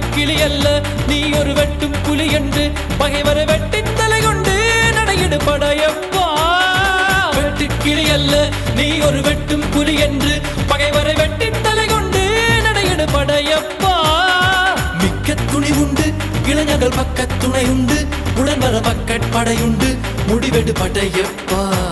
வெட்டு அல்ல நீ ஒரு வெட்டும் புலி என்று பகைவரை வெட்டி தலை கொண்டு நடையிடு படையப்பா. வெட்டு அல்ல நீ ஒரு வெட்டும் புலி என்று பகைவரை வெட்டி தலை கொண்டு நடையிடு படையப்பா. மிக்க துணி உண்டு இளைஞர்கள் பக்க துணை உண்டு உடன் பக்கட் படையுண்டு முடிவெடு படையப்பா.